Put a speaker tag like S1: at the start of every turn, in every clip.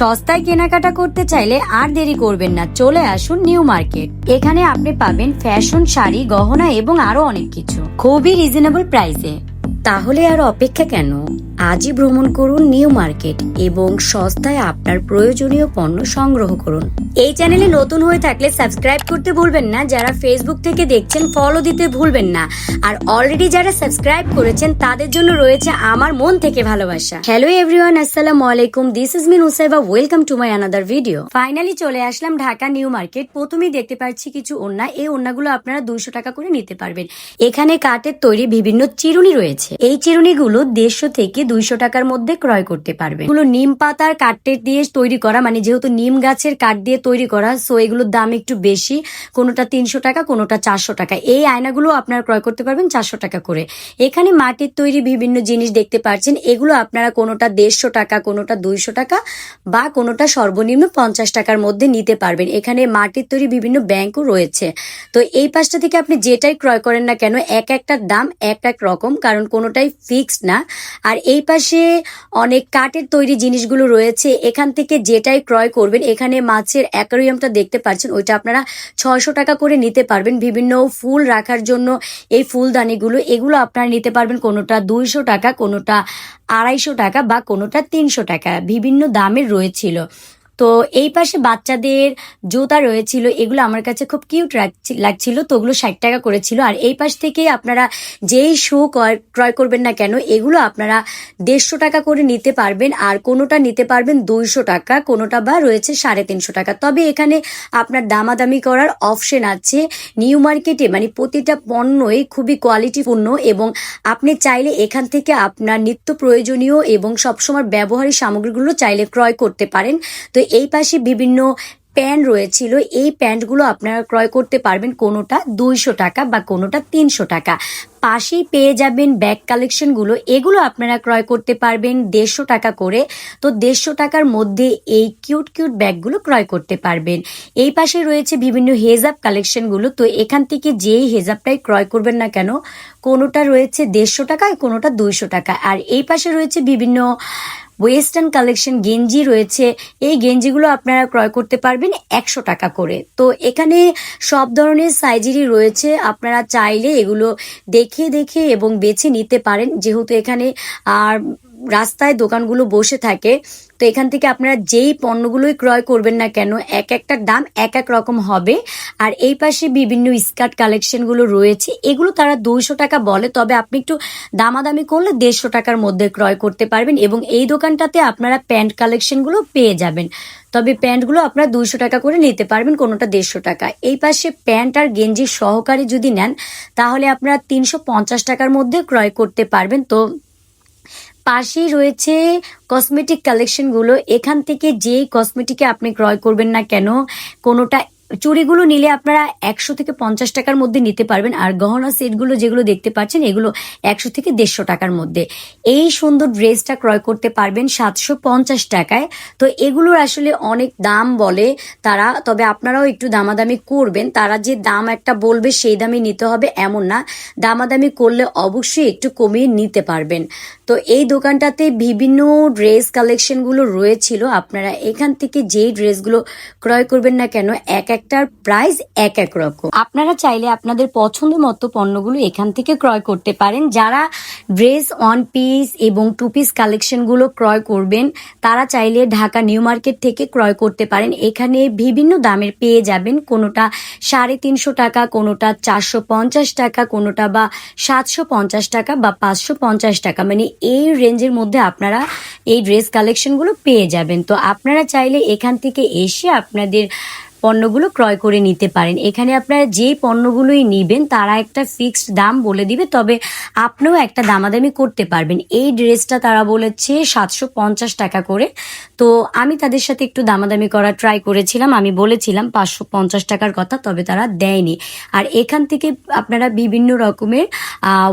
S1: সস্তায় কেনাকাটা করতে চাইলে আর দেরি করবেন না। চলে আসুন নিউ মার্কেট। এখানে আপনি পাবেন ফ্যাশন, শাড়ি, গহনা এবং আরও অনেক কিছু। খুবই রিজনেবল প্রাইসে। তাহলে আর অপেক্ষা কেন? আজই ভ্রমণ করুন নিউ মার্কেট এবং সস্তায় আপনার প্রয়োজনীয় পণ্য সংগ্রহ করুন। এই চ্যানেলে নতুন হয়ে থাকলে সাবস্ক্রাইব করতে ভুলবেন না, যারা ফেসবুক থেকে দেখছেন ফলো দিতে ভুলবেন না। আর অলরেডি যারা সাবস্ক্রাইব করেছেন, তাদের জন্য রয়েছে আমার মন থেকে ভালোবাসা। হ্যালো এভরিওয়ান আসসালামু আলাইকুম। This is Min Usaiba welcome to my another video finally চলে আসলাম ঢাকা নিউ মার্কেট। প্রথমেই দেখতে পাচ্ছি কিছু ওন্না এই ওন্নাগুলো আপনারা দুইশো টাকা করে নিতে পারবেন। এখানে কাঠের তৈরি বিভিন্ন চিরুনি রয়েছে। এই চিরুনিগুলো দেড়শো থেকে দুইশো টাকার মধ্যে ক্রয় করতে পারবেন। এগুলো নিম পাতার কাঠের দিয়ে তৈরি করা মানে যেহেতু নিম গাছের কাঠ দিয়ে তৈরি করা সো এগুলোর দাম একটু বেশি। কোনোটা তিনশো টাকা, কোনোটা চারশো টাকা। এই আয়নাগুলো আপনারা ক্রয় করতে পারবেন চারশো টাকা করে। এখানে মাটির তৈরি বিভিন্ন জিনিস দেখতে পাচ্ছেন। এগুলো আপনারা কোনোটা দেড়শো টাকা, কোনোটা দুইশো টাকা বা কোনোটা সর্বনিম্ন পঞ্চাশ টাকার মধ্যে নিতে পারবেন। এখানে মাটির তৈরি বিভিন্ন ব্যাংকও রয়েছে। তো এই পাশটা থেকে আপনি যেটাই ক্রয় করেন না কেন, এক একটার দাম এক এক রকম, কারণ কোনোটাই ফিক্সড না। আর এই পাশে অনেক কাঠের তৈরি জিনিসগুলো রয়েছে। এখান থেকে যেটাই ক্রয় করবেন, এখানে মাছের অ্যাকোরিয়ামটা দেখতে পাচ্ছেন, ওইটা আপনারা ছয়শো টাকা করে নিতে পারবেন। বিভিন্ন ফুল রাখার জন্য এই ফুলদানিগুলো, এগুলো আপনারা নিতে পারবেন কোনোটা দুইশো টাকা, কোনোটা আড়াইশো টাকা বা কোনোটা তিনশো টাকা, বিভিন্ন দামের রয়েছিল। তো এই পাশে বাচ্চাদের জুতা রয়েছিল, এগুলো আমার কাছে খুব কিউট লাগছিল, তো ওগুলো ষাট টাকা করেছিল। আর এই পাশ থেকে আপনারা যেই শু ক্রয় করবেন না কেন, এগুলো আপনারা দেড়শো টাকা করে নিতে পারবেন, আর কোনোটা নিতে পারবেন দুইশো টাকা, কোনোটা বা রয়েছে সাড়ে তিনশো টাকা। তবে এখানে আপনার দামাদামি করার অপশন আছে। নিউ মার্কেটে মানে প্রতিটা পণ্যই খুবই কোয়ালিটিপূর্ণ এবং আপনি চাইলে এখান থেকে আপনার নিত্য প্রয়োজনীয় এবং সবসময় ব্যবহারী সামগ্রীগুলো চাইলে ক্রয় করতে পারেন। তো এই পাশে বিভিন্ন প্যান্ট রয়েছিল। এই প্যান্টগুলো আপনারা ক্রয় করতে পারবেন কোনোটা দুইশো টাকা বা কোনোটা তিনশো টাকা। পাশেই পেয়ে যাবেন ব্যাগ কালেকশনগুলো। এগুলো আপনারা ক্রয় করতে পারবেন দেড়শো টাকা করে। তো দেড়শো টাকার মধ্যে এই কিউট কিউট ব্যাগগুলো ক্রয় করতে পারবেন। এই পাশে রয়েছে বিভিন্ন হেজাব কালেকশনগুলো। তো এখান থেকে যেই হেজাবটাই ক্রয় করবেন না কেন, কোনোটা রয়েছে দেড়শো টাকা কোনোটা দুইশো টাকা। আর এই পাশে রয়েছে বিভিন্ন ওয়েস্টার্ন কালেকশন গেঞ্জি রয়েছে। এই গেঞ্জিগুলো আপনারা ক্রয় করতে পারবেন একশো টাকা করে। তো এখানে সব ধরনের সাইজেরই রয়েছে। আপনারা চাইলে এগুলো দেখে দেখে এবং বেছে নিতে পারেন। যেহেতু এখানে আর রাস্তায় দোকানগুলো বসে থাকে, তো এখান থেকে আপনারা যেই পণ্যগুলোই ক্রয় করবেন না কেন, এক একটা দাম এক এক রকম হবে। আর এই পাশে বিভিন্ন স্কার্ট কালেকশনগুলো রয়েছে, এগুলো তারা দুইশো টাকা বলে, তবে আপনি একটু দামাদামি করলে দেড়শো টাকার মধ্যে ক্রয় করতে পারবেন এবং এই দোকানটাতে আপনারা প্যান্ট কালেকশনগুলো পেয়ে যাবেন। তবে প্যান্টগুলো আপনারা দুইশো টাকা করে নিতে পারবেন, কোনোটা দেড়শো টাকা। এই পাশে প্যান্ট আর গেঞ্জি সহকারে যদি নেন, তাহলে আপনারা তিনশো পঞ্চাশ টাকার মধ্যে ক্রয় করতে পারবেন। তো পাশেই রয়েছে কসমেটিক কালেকশনগুলো এখান থেকে যেই কসমেটিকে আপনি ক্রয় করবেন না কেন, কোনোটা, চুড়িগুলো নিলে আপনারা একশো থেকে পঞ্চাশ টাকার মধ্যে নিতে পারবেন। আর গহনা সেটগুলো যেগুলো দেখতে পাচ্ছেন, এগুলো একশো থেকে দেড়শো টাকার মধ্যে। এই সুন্দর ড্রেসটা ক্রয় করতে পারবেন সাতশো পঞ্চাশ টাকায়। তো এগুলোর আসলে অনেক দাম বলে তারা, তবে আপনারাও একটু দামাদামি করবেন। তারা যে দাম একটা বলবে, সেই দামে নিতে হবে, এমন না। দামাদামি করলে অবশ্যই একটু কমিয়ে নিতে পারবেন। তো এই দোকানটাতে বিভিন্ন ড্রেস কালেকশনগুলো রয়েছিল। আপনারা এখান থেকে যেই ড্রেসগুলো ক্রয় করবেন না কেন, এক একটার প্রাইস এক এক রকম। আপনারা চাইলে আপনাদের পছন্দ মতো পণ্যগুলো এখান থেকে ক্রয় করতে পারেন। যারা ড্রেস ওয়ান পিস এবং টু পিস কালেকশনগুলো ক্রয় করবেন, তারা চাইলে ঢাকা নিউ মার্কেট থেকে ক্রয় করতে পারেন। এখানে বিভিন্ন দামের পেয়ে যাবেন। কোনোটা সাড়ে তিনশো টাকা, কোনোটা চারশো পঞ্চাশ টাকা, কোনোটা বা সাতশো পঞ্চাশ টাকা বা পাঁচশো পঞ্চাশ টাকা। মানে এই রেঞ্জের মধ্যে আপনারা এই ড্রেস কালেকশনগুলো পেয়ে যাবেন। তো আপনারা চাইলে এখান থেকে এসে আপনাদের পণ্যগুলো ক্রয় করে নিতে পারেন। এখানে আপনারা যে পণ্যগুলোই নিবেন, তারা একটা ফিক্সড দাম বলে দিবে, তবে আপনিও একটা দামাদামি করতে পারবেন। এই ড্রেসটা তারা বলেছে সাতশো পঞ্চাশ টাকা করে। তো আমি তাদের সাথে একটু দামাদামি করা ট্রাই করেছিলাম। আমি বলেছিলাম পাঁচশো পঞ্চাশ টাকার কথা, তবে তারা দেয়নি। আর এখান থেকে আপনারা বিভিন্ন রকমের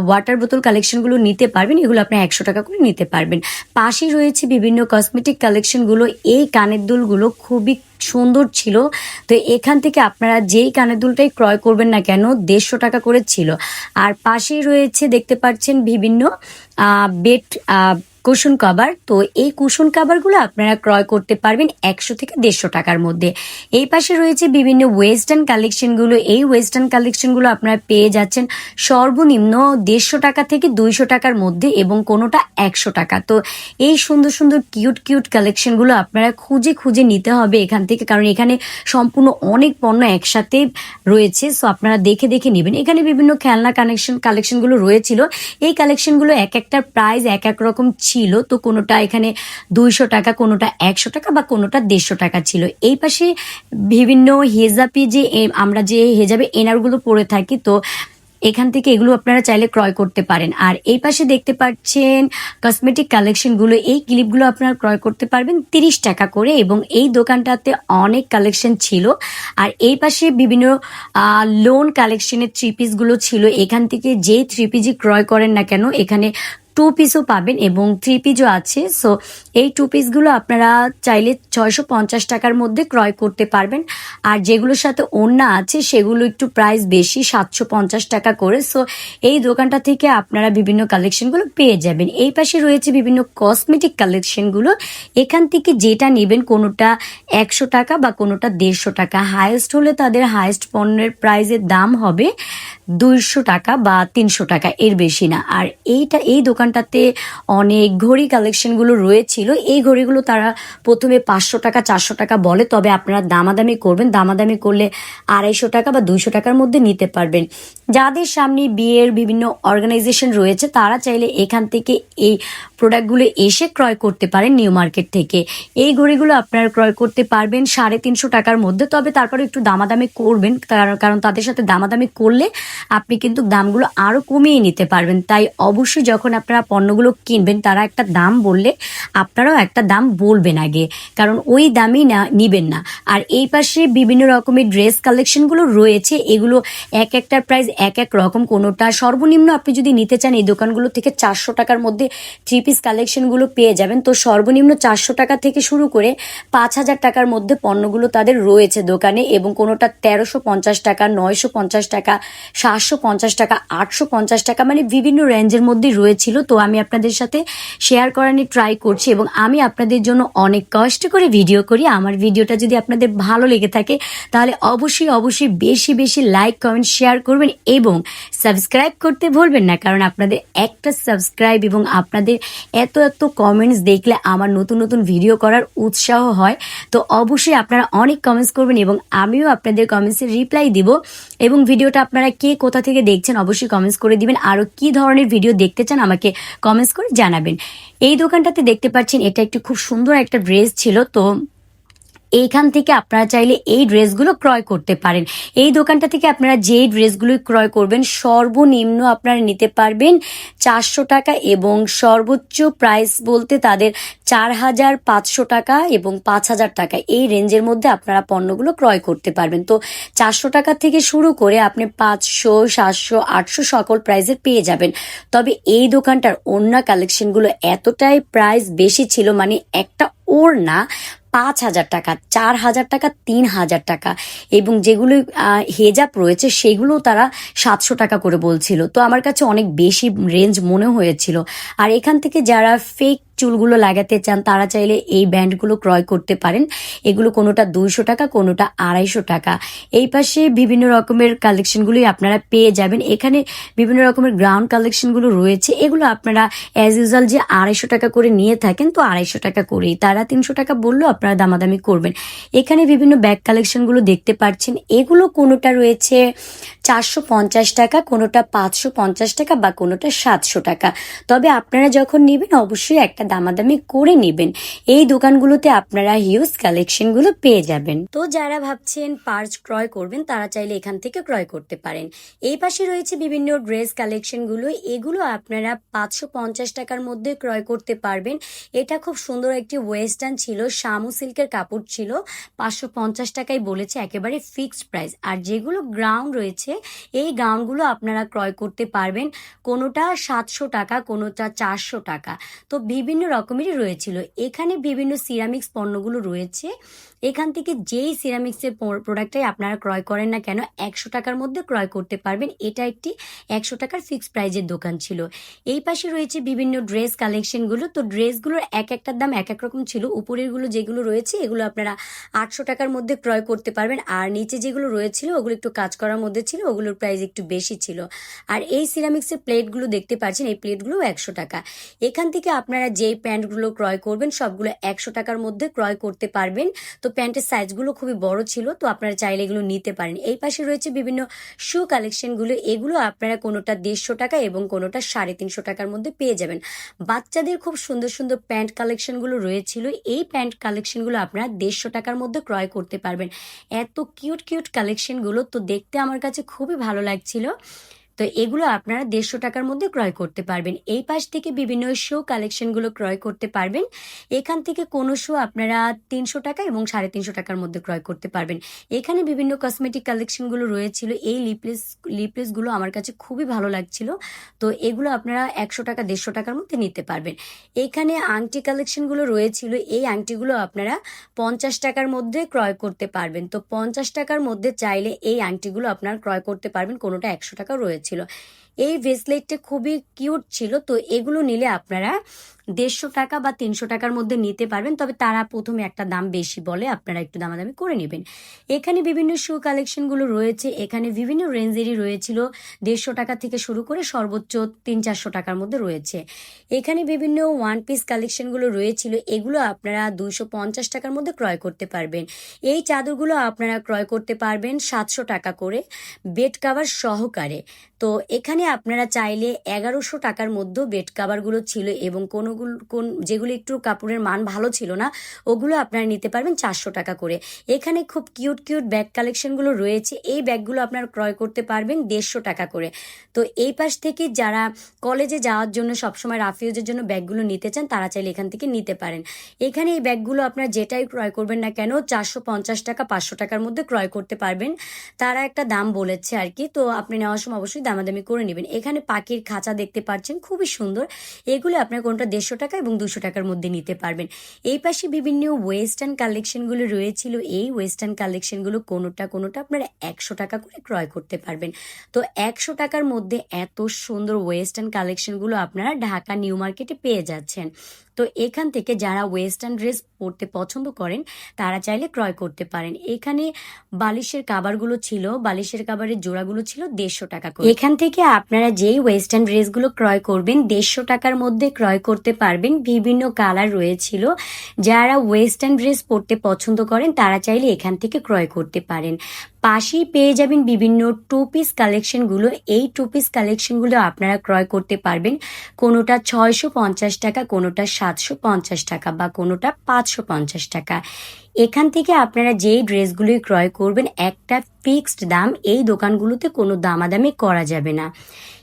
S1: ওয়াটার বোতল কালেকশনগুলো নিতে পারবেন। এগুলো আপনার একশো টাকা করে নিতে পারবেন। পাশেই রয়েছে বিভিন্ন কসমেটিক কালেকশনগুলো এই কানের দুলগুলো খুবই সুন্দর ছিল। তো এখান থেকে আপনারা যেই কানের দুলটাই ক্রয় করবেন না কেন, দেড়শো টাকা করে ছিল। আর পাশেই রয়েছে দেখতে পাচ্ছেন বিভিন্ন বেড কুশন কভার। তো এই কুশন কভারগুলো আপনারা ক্রয় করতে পারবেন একশো থেকে দেড়শো টাকার মধ্যে। এই পাশে রয়েছে বিভিন্ন ওয়েস্টার্ন কালেকশনগুলো এই ওয়েস্টার্ন কালেকশনগুলো আপনারা পেয়ে যাচ্ছেন সর্বনিম্ন দেড়শো টাকা থেকে দুইশো টাকার মধ্যে এবং কোনোটা একশো টাকা। তো এই সুন্দর সুন্দর কিউট কিউট কালেকশনগুলো আপনারা খুঁজে খুঁজে নিতে হবে এখান থেকে। কারণ এখানে সম্পূর্ণ অনেক পণ্য একসাথে রয়েছে। সো আপনারা দেখে দেখে নেবেন। এখানে বিভিন্ন খেলনা কানেকশন কালেকশনগুলো রয়েছিল। এই কালেকশনগুলো এক একটার প্রাইস এক এক রকম ছিল। তো কোনোটা এখানে দুইশো টাকা, কোনোটা একশো টাকা বা কোনোটা দেড়শো টাকা ছিল। এই পাশে বিভিন্ন হেজাপি যে আমরা যে হেজাবে এনারগুলো পরে থাকি, তো এখান থেকে এগুলো আপনারা চাইলে ক্রয় করতে পারেন। আর এই পাশে দেখতে পাচ্ছেন কসমেটিক কালেকশনগুলো এই ক্লিপগুলো আপনারা ক্রয় করতে পারবেন তিরিশ টাকা করে এবং এই দোকানটাতে অনেক কালেকশন ছিল। আর এই পাশে বিভিন্ন লোন কালেকশনের থ্রি পিসগুলো ছিল। এখান থেকে যে থ্রি পিসই ক্রয় করেন না কেন, এখানে টু পিসও পাবেন এবং থ্রি পিসও আছে। সো এই টু পিসগুলো আপনারা চাইলে ছয়শো পঞ্চাশ টাকার মধ্যে ক্রয় করতে পারবেন। আর যেগুলোর সাথে ওড়না আছে, সেগুলো একটু প্রাইস বেশি, সাতশো পঞ্চাশ টাকা করে। সো এই দোকানটা থেকে আপনারা বিভিন্ন কালেকশনগুলো পেয়ে যাবেন। এই পাশে রয়েছে বিভিন্ন কসমেটিক কালেকশনগুলো এখান থেকে যেটা নেবেন কোনোটা একশো টাকা বা কোনোটা দেড়শো টাকা। হায়েস্ট হলে তাদের হায়েস্ট পণ্যের প্রাইজের দাম হবে দুইশো টাকা বা তিনশো টাকা, এর বেশি না। আর এইটা, এই দোকানটাতে অনেক ঘড়ি কালেকশনগুলো রয়েছিল। এই ঘড়িগুলো তারা প্রথমে পাঁচশো টাকা, চারশো টাকা বলে, তবে আপনারা দামাদামি করবেন। দামাদামি করলে আড়াইশো টাকা বা দুইশো টাকার মধ্যে নিতে পারবেন। যাদের সামনে বিয়ের বিভিন্ন অর্গানাইজেশন রয়েছে, তারা চাইলে এখান থেকে এই প্রোডাক্টগুলো এসে ক্রয় করতে পারেন নিউ মার্কেট থেকে। এই ঘড়িগুলো আপনারা ক্রয় করতে পারবেন সাড়ে তিনশো টাকার মধ্যে, তবে তারপরে একটু দামাদামি করবেন, কারণ- তাদের সাথে দামাদামি করলে আপনি কিন্তু দামগুলো আরও কমিয়ে নিতে পারবেন। তাই অবশ্যই যখন আপনারা পণ্যগুলো কিনবেন, তারা একটা দাম বললে আপনারাও একটা দাম বলবেন আগে। কারণ ওই দামই না, নিবেন না। আর এই পাশে বিভিন্ন রকমের ড্রেস কালেকশনগুলো রয়েছে, এগুলো এক একটার প্রাইস এক এক রকম। কোনোটা সর্বনিম্ন আপনি যদি নিতে চান, এই দোকানগুলো থেকে চারশো টাকার মধ্যে থ্রি পিস কালেকশনগুলো পেয়ে যাবেন। তো সর্বনিম্ন চারশো টাকা থেকে শুরু করে পাঁচ হাজার টাকার মধ্যে পণ্যগুলো তাদের রয়েছে দোকানে এবং কোনোটা তেরোশো পঞ্চাশ টাকা, নয়শো পঞ্চাশ টাকা, সাতশো পঞ্চাশ টাকা, আটশো পঞ্চাশ টাকা মানে বিভিন্ন রেঞ্জের মধ্যেই রয়েছিল তো আমি আপনাদের সাথে শেয়ার করানি ট্রাই করছি এবং আমি আপনাদের জন্য অনেক কষ্ট করে ভিডিও করি। আমার ভিডিওটা যদি আপনাদের ভালো লেগে থাকে, তাহলে অবশ্যই অবশ্যই বেশি বেশি লাইক কমেন্ট শেয়ার করবেন এবং সাবস্ক্রাইব করতে ভুলবেন না, কারণ আপনাদের একটা সাবস্ক্রাইব এবং আপনাদের এত এত কমেন্টস দেখলে আমার নতুন নতুন ভিডিও করার উৎসাহ হয়। তো অবশ্যই আপনারা অনেক কমেন্টস করবেন এবং আমিও আপনাদের কমেন্টসের রিপ্লাই দিব। এবং ভিডিওটা আপনারা কে কোথা থেকে দেখছেন, অবশ্যই কমেন্টস করে দিবেন। আরও কি ধরনের ভিডিও দেখতে চান আমাকে কমেন্টস করে জানাবেন। এই দোকানটাতে দেখতে পাচ্ছেন এটা একটি খুব সুন্দর একটা ড্রেস ছিল। তো এইখান থেকে আপনারা চাইলে এই ড্রেসগুলো ক্রয় করতে পারেন। এই দোকানটা থেকে আপনারা যেই ড্রেসগুলো ক্রয় করবেন, সর্বনিম্ন আপনারা নিতে পারবেন চারশো টাকা এবং সর্বোচ্চ প্রাইস বলতে তাদের চার হাজার পাঁচশো টাকা এবং পাঁচ হাজার টাকা। এই রেঞ্জের মধ্যে আপনারা পণ্যগুলো ক্রয় করতে পারবেন। তো চারশো টাকা থেকে শুরু করে আপনি পাঁচশো, সাতশো, আটশো সকল প্রাইসের পেয়ে যাবেন। তবে এই দোকানটার অন্য কালেকশনগুলো এতটাই প্রাইস বেশি ছিল মানে একটা ওর না পাঁচ হাজার টাকা, চার হাজার টাকা, তিন হাজার টাকা এবং যেগুলো হেজাব রয়েছে সেগুলো তারা সাতশো টাকা করে বলছিল। তো আমার কাছে অনেক বেশি রেঞ্জ মনে হয়েছিল। আর এখান থেকে যারা ফেক চুলগুলো লাগাতে চান তারা চাইলে এই ব্যান্ডগুলো ক্রয় করতে পারেন। এগুলো কোনোটা দুইশো টাকা, কোনোটা আড়াইশো টাকা। এই পাশে বিভিন্ন রকমের কালেকশনগুলোই আপনারা পেয়ে যাবেন। এখানে বিভিন্ন রকমের গ্রাউন্ড কালেকশনগুলো রয়েছে। এগুলো আপনারা অ্যাজ ইউজুয়াল যে আড়াইশো টাকা করে নিয়ে থাকেন, তো আড়াইশো টাকা করেই। তারা তিনশো টাকা বলল, আপনারা দামাদামি করবেন। এখানে বিভিন্ন ব্যাগ কালেকশনগুলো দেখতে পাচ্ছেন এগুলো কোনোটা রয়েছে? চারশো পঞ্চাশ টাকা, কোনোটা পাঁচশো পঞ্চাশ টাকা বা কোনোটা সাতশো টাকা। তবে আপনারা যখন নেবেন, অবশ্যই একটা দামাদামি করে নেবেন। এই দোকানগুলোতে আপনারা হিউজ কালেকশনগুলো পেয়ে যাবেন। তো যারা ভাবছেন পার্স ক্রয় করবেন, তারা চাইলে এখান থেকে ক্রয় করতে পারেন। এই পাশে রয়েছে বিভিন্ন ড্রেস কালেকশনগুলো। এগুলো আপনারা পাঁচশো পঞ্চাশ টাকার মধ্যে ক্রয় করতে পারবেন। এটা খুব সুন্দর একটি ওয়েস্টার্ন ছিল শামু সিল্কের কাপড় ছিল। পাঁচশো পঞ্চাশ টাকায় বলেছে, একেবারে ফিক্সড প্রাইস। আর যেগুলো গ্রাউন্ড রয়েছে এই গাউনগুলো আপনারা ক্রয় করতে পারবেন। কোনোটা সাতশো টাকা, কোনোটা চারশো টাকা। তো বিভিন্ন রকমেরই রয়েছিল। এখানে বিভিন্ন সিরামিক্স পণ্যগুলো রয়েছে। এখান থেকে যেই সিরামিক্সের প্রোডাক্টটাই আপনারা ক্রয় করেন না কেন, একশো টাকার মধ্যে ক্রয় করতে পারবেন। এটা একটি একশো টাকার ফিক্সড প্রাইজের দোকান ছিল। এই পাশে রয়েছে বিভিন্ন ড্রেস কালেকশনগুলো তো ড্রেসগুলোর এক একটার দাম এক এক রকম ছিল। উপরেরগুলো যেগুলো রয়েছে, এগুলো আপনারা আটশো টাকার মধ্যে ক্রয় করতে পারবেন। আর নিচে যেগুলো রয়েছিল, ওগুলো একটু কাজ করার মধ্যে ছিল, ওগুলোর প্রাইস একটু বেশি ছিল। আর এই সিরামিক্সের প্লেটগুলো দেখতে পাচ্ছেন, এই প্লেটগুলো একশো টাকা। এখান থেকে আপনারা যেই প্যান্টগুলো ক্রয় করবেন, সবগুলো একশো টাকার মধ্যে ক্রয় করতে পারবেন। তো প্যান্টের সাইজগুলো খুবই বড় ছিল, তো আপনারা চাইলে এগুলো নিতে পারেন। এই পাশে রয়েছে বিভিন্ন শু কালেকশনগুলো এগুলো আপনারা কোনোটা দেড়শো টাকা এবং কোনোটা সাড়ে তিনশো টাকার মধ্যে পেয়ে যাবেন। বাচ্চাদের খুব সুন্দর সুন্দর প্যান্ট কালেকশনগুলো রয়েছিল, এই প্যান্ট কালেকশনগুলো আপনারা দেড়শো টাকার মধ্যে ক্রয় করতে পারবেন। এত কিউট কিউট কালেকশনগুলো তো দেখতে আমার কাছে খুবই ভালো লাগছিল। তো এগুলো আপনারা দেড়শো টাকার মধ্যে ক্রয় করতে পারবেন। এই পাশ থেকে বিভিন্ন শো কালেকশনগুলো ক্রয় করতে পারবেন। এখান থেকে কোনো শো আপনারা তিনশো টাকা এবং সাড়ে তিনশো টাকার মধ্যে ক্রয় করতে পারবেন। এখানে বিভিন্ন কসমেটিক কালেকশনগুলো রয়েছিল। এই লিপলেস লিপলেসগুলো আমার কাছে খুবই ভালো লাগছিল। তো এগুলো আপনারা একশো টাকা, দেড়শো টাকার মধ্যে নিতে পারবেন। এখানে আংটি কালেকশনগুলো রয়েছিল। এই আংটিগুলো আপনারা পঞ্চাশ টাকার মধ্যে ক্রয় করতে পারবেন। তো পঞ্চাশ টাকার মধ্যে চাইলে এই আংটিগুলো আপনারা ক্রয় করতে পারবেন। কোনোটা একশো টাকা রয়েছিল এই ব্রেসলেটটা খুবই কিউট ছিল, তো এগুলো নিলে আপনারা দেড়শো টাকা বা তিনশো টাকার মধ্যে নিতে পারবেন, তবে তারা প্রথমে একটা দাম বেশি বলে আপনারা একটু দামাদামি করে নেবেন। এখানে বিভিন্ন শু কালেকশনগুলো রয়েছে, এখানে বিভিন্ন রেঞ্জেরই রয়েছিল, দেড়শো টাকা থেকে শুরু করে সর্বোচ্চ তিন চারশো টাকার মধ্যে রয়েছে। এখানে বিভিন্ন ওয়ান পিস কালেকশনগুলো রয়েছিল, এগুলো আপনারা দুইশো পঞ্চাশ টাকার মধ্যে ক্রয় করতে পারবেন। এই চাদরগুলো আপনারা ক্রয় করতে পারবেন সাতশো টাকা করে বেড কাভার সহকারে। তো এখানে আপনারা চাইলে এগারোশো টাকার মধ্যেও বেড কাভারগুলো ছিল এবং কোনোগুলো, কোন, যেগুলো একটু কাপড়ের মান ভালো ছিল না, ওগুলো আপনারা নিতে পারবেন চারশো টাকা করে। এখানে খুব কিউট কিউট ব্যাগ কালেকশনগুলো রয়েছে, এই ব্যাগগুলো আপনারা ক্রয় করতে পারবেন দেড়শো টাকা করে। তো এই পাশ থেকে যারা কলেজে যাওয়ার জন্য সবসময় রাফিউজের জন্য ব্যাগগুলো নিতে চান, তারা চাইলে এখান থেকে নিতে পারেন। এখানে এই ব্যাগগুলো আপনারা যেটাই ক্রয় করবেন না কেন, চারশো পঞ্চাশ টাকা পাঁচশো টাকার মধ্যে ক্রয় করতে পারবেন। তারা একটা দাম বলেছে আর কি, তো আপনি নেওয়ার সময় অবশ্যই দামাদামি করে নেবেন। এখানে পাখির খাঁচা দেখতে পাচ্ছেন, খুবই সুন্দর। এগুলো আপনার কোনটা দেড়শো টাকা এবং দুশো টাকার মধ্যে নিতে পারবেন। এই পাশে বিভিন্ন ওয়েস্টার্ন কালেকশনগুলো রয়েছিল। এই ওয়েস্টার্ন কালেকশনগুলো কোনোটা কোনোটা আপনারা একশো টাকা করে ক্রয় করতে পারবেন। তো একশো টাকার মধ্যে এত সুন্দর ওয়েস্টার্ন কালেকশনগুলো আপনারা ঢাকা নিউ মার্কেটে পেয়ে যাচ্ছেন। তো এখান থেকে যারা ওয়েস্টার্ন ড্রেস পরতে পছন্দ করেন, তারা চাইলে ক্রয় করতে পারেন। এখানে বালিশের কাবারগুলো ছিল, বালিশের কাবারের জোড়াগুলো ছিল দেড়শো টাকা করে। এখান থেকে আপনারা যেই ওয়েস্টার্ন ড্রেসগুলো ক্রয় করবেন, দেড়শো টাকার মধ্যে ক্রয় করতে পারবেন। বিভিন্ন কালার রয়েছিল। যারা ওয়েস্টার্ন ড্রেস পরতে পছন্দ করেন, তারা চাইলে এখান থেকে ক্রয় করতে পারেন। পাশেই পেয়ে যাবেন বিভিন্ন টু পিস কালেকশনগুলো এই টু পিস কালেকশনগুলো আপনারা ক্রয় করতে পারবেন। কোনোটা ছয়শো পঞ্চাশ টাকা, কোনোটা সাতশো পঞ্চাশ টাকা বা কোনোটা পাঁচশো পঞ্চাশ টাকা। এখান থেকে আপনারা যেই ড্রেসগুলি ক্রয় করবেন, একটা ফিক্সড দাম, এই দোকানগুলোতে কোনো দামাদামি করা যাবে না।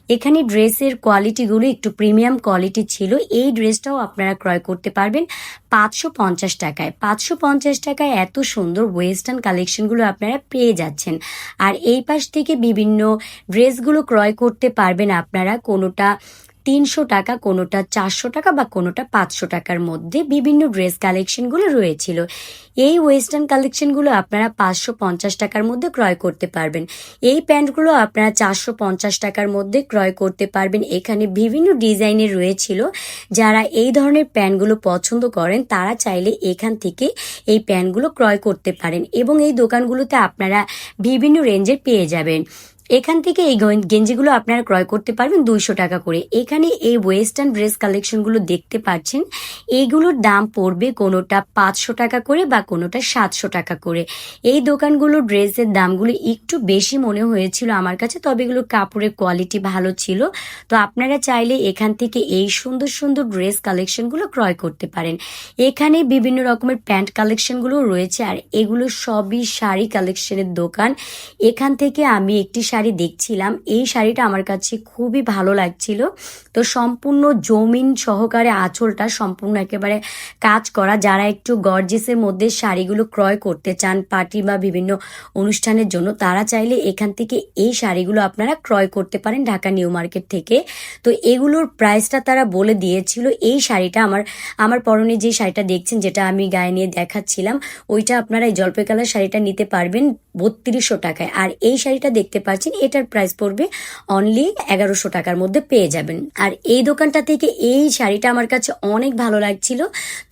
S1: এখানে ড্রেসের কোয়ালিটিগুলো একটু প্রিমিয়াম কোয়ালিটি ছিল। এই ড্রেসটাও আপনারা ক্রয় করতে পারবেন পাঁচশো পঞ্চাশ টাকায়। পাঁচশো পঞ্চাশ টাকায় এত সুন্দর ওয়েস্টার্ন কালেকশনগুলো আপনারা পেয়ে যাচ্ছেন। আর এই পাশ থেকে বিভিন্ন ড্রেসগুলো ক্রয় করতে পারবেন আপনারা। কোনোটা তিনশো টাকা, কোনোটা চারশো টাকা বা কোনোটা পাঁচশো টাকার মধ্যে বিভিন্ন ড্রেস কালেকশনগুলো রয়েছিল। এই ওয়েস্টার্ন কালেকশনগুলো আপনারা পাঁচশো পঞ্চাশ টাকার মধ্যে ক্রয় করতে পারবেন। এই প্যান্টগুলো আপনারা চারশো পঞ্চাশ টাকার মধ্যে ক্রয় করতে পারবেন। এখানে বিভিন্ন ডিজাইনের রয়েছিল। যারা এই ধরনের প্যান্টগুলো পছন্দ করেন, তারা চাইলে এখান থেকে এই প্যান্টগুলো ক্রয় করতে পারেন এবং এই দোকানগুলোতে আপনারা বিভিন্ন রেঞ্জের পেয়ে যাবেন। এখান থেকে এই গেঞ্জিগুলো আপনারা ক্রয় করতে পারবেন দুইশো টাকা করে। এখানে এই ওয়েস্টার্ন ড্রেস কালেকশনগুলো দেখতে পাচ্ছেন। এইগুলোর দাম পড়বে কোনোটা পাঁচশো টাকা করে বা কোনোটা সাতশো টাকা করে। এই দোকানগুলোর ড্রেসের দামগুলো একটু বেশি মনে হয়েছিল আমার কাছে, তবে এগুলো কাপড়ের কোয়ালিটি ভালো ছিল। তো আপনারা চাইলে এখান থেকে এই সুন্দর সুন্দর ড্রেস কালেকশনগুলো ক্রয় করতে পারেন। এখানে বিভিন্ন রকমের প্যান্ট কালেকশনগুলো রয়েছে, আর এগুলো সবই শাড়ি কালেকশনের দোকান। এখান থেকে আমি একটি শাড়ি দেখছিলাম, এই শাড়িটা আমার কাছে খুবই ভালো লাগছিল। তো সম্পূর্ণ জমিন সহকারে আঁচলটা সম্পূর্ণ একেবারে কাজ করা। যারা একটু গর্জেসের মধ্যে শাড়িগুলো ক্রয় করতে চান, পার্টি বা বিভিন্ন অনুষ্ঠানের জন্য, তারা চাইলে এখান থেকে এই শাড়িগুলো আপনারা ক্রয় করতে পারেন ঢাকা নিউ মার্কেট থেকে। তো এগুলোর প্রাইসটা তারা বলে দিয়েছিল। এই শাড়িটা আমার আমার পরনে যে শাড়িটা দেখছেন, যেটা আমি গায়ে নিয়ে দেখাচ্ছিলাম, ওইটা আপনারা এই জলপাই কালার শাড়িটা নিতে পারবেন বত্রিশশো টাকায়। আর এই শাড়িটা দেখতে পাচ্ছেন, এটার প্রাইস পড়বে অনলি এগারোশো টাকার মধ্যে পেয়ে যাবেন। আর এই দোকানটা থেকে এই শাড়িটা আমার কাছে অনেক ভালো লাগছিল।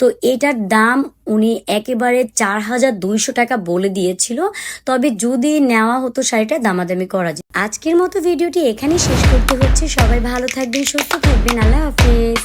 S1: তো এটার দাম উনি একেবারে চার হাজার দুইশো টাকা বলে দিয়েছিল। তবে যদি নেওয়া হতো শাড়িটা, দামাদামি করা যায় আজকের মতো ভিডিওটি এখানেই শেষ করতে হচ্ছে। সবাই ভালো থাকবেন, সুস্থ থাকবেন। আল্লাহ হাফেজ।